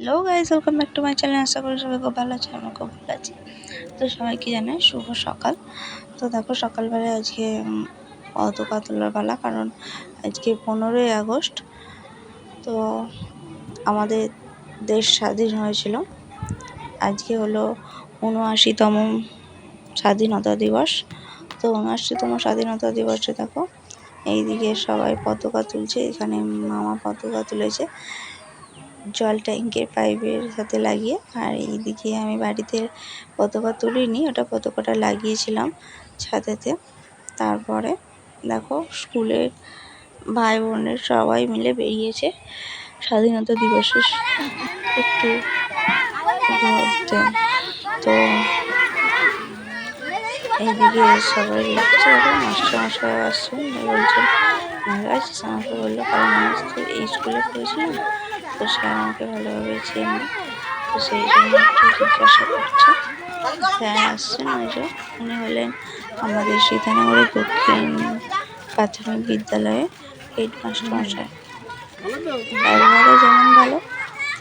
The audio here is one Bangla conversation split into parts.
Hello guys welcome back to my channel আশা করি সবাই খুব ভালো আছে আমি খুব ভালো আছি। তো সবাই কি জানে শুভ সকাল। তো দেখো সকালবেলায় আজকে উম, পতাকা তোলার পালা কারণ আজকে পনেরোই আগস্ট। তো আমাদের দেশ স্বাধীন হয়েছিল। আজকে হলো উনআশিতম স্বাধীনতা দিবস। তো উনআশিতম স্বাধীনতা দিবসে দেখো এইদিকে সবাই পতাকা তুলছে এখানে মামা পতাকা তুলেছে। জল ট্যাঙ্কের পাইপের সাথে লাগিয়ে, আর এইদিকে আমি বাড়িতে পতাকা তুলিনি, ওটা পতাকাটা লাগিয়েছিলাম ছাদেতে। তারপরে দেখো, স্কুলের ভাই বোনের সবাই মিলে বেরিয়েছে স্বাধীনতা দিবসের একটু তো এইদিকে সবাই দেখছে দেখো মাস্টারমশাই আসছেন, বলছেন, মহারাজ, আমাকে বলল কারণ আমি এই স্কুলে পড়েছিলাম তো সে আমাকে ভালোভাবে চেনে। তো সেই জন্য একটু জিজ্ঞাসা করছে। স্যার আসছেন ওই যে। উনি হলেন আমাদের সীতানগরের দক্ষিণ প্রাথমিক বিদ্যালয়ে হেড মাস্টারমশাই ব্যবহারও যেমন ভালো,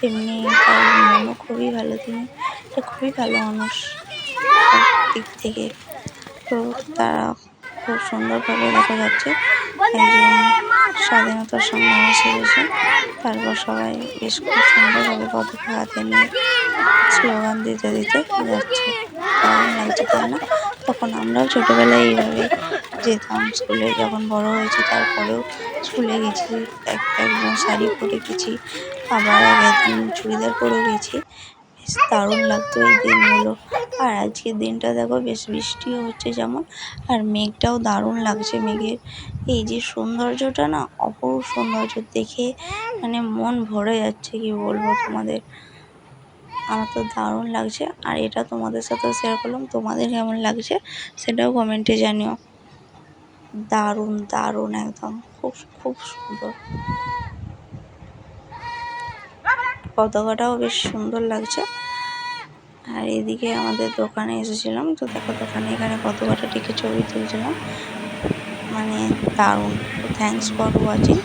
তেমনি তার মনও খুবই ভালো। তিনি খুবই ভালো মানুষ। দিক থেকে। তো তারা খুব সুন্দরভাবে দেখা যাচ্ছে। একজন স্বাধীনতার সংগ্রামী সেরেছে তারপর সবাই বেশ খুব সুন্দরভাবে পতাকা হাতে নিয়ে স্লোগান দিতে দিতে যাচ্ছে। দারুণ লাগছে তাই না। তখন আমরাও ছোটোবেলায় এইভাবে যেতাম স্কুলে। যখন বড় হয়েছি, তারপরেও স্কুলে গেছি। এক একদম শাড়ি পরে গেছি, আবার এক একদিন চুড়িদার পরেও গেছি। দারুণ লাগতো এই দিনগুলো। আর আজকের দিনটা দেখো বেশ বৃষ্টিও হচ্ছে যেমন, আর মেঘটাও দারুণ লাগছে মেঘের। এই যে সৌন্দর্যটা না, অপরূপ সৌন্দর্য দেখে মানে মন ভরে যাচ্ছে, কি বলব তোমাদের। আমার তো দারুণ লাগছে, আর এটা তোমাদের সাথেও শেয়ার করলাম, তোমাদের কেমন লাগছে সেটাও কমেন্টে জানিও। দারুণ দারুণ একদম, খুব খুব সুন্দর। পতাকাটাও বেশ সুন্দর লাগছে। আর এদিকে আমাদের দোকানে এসেছিলাম, তো দেখো দোকানে এখানে পতাকাটা টিকে ছবি তুলছিলাম। মানে দারুণ। Thanks for watching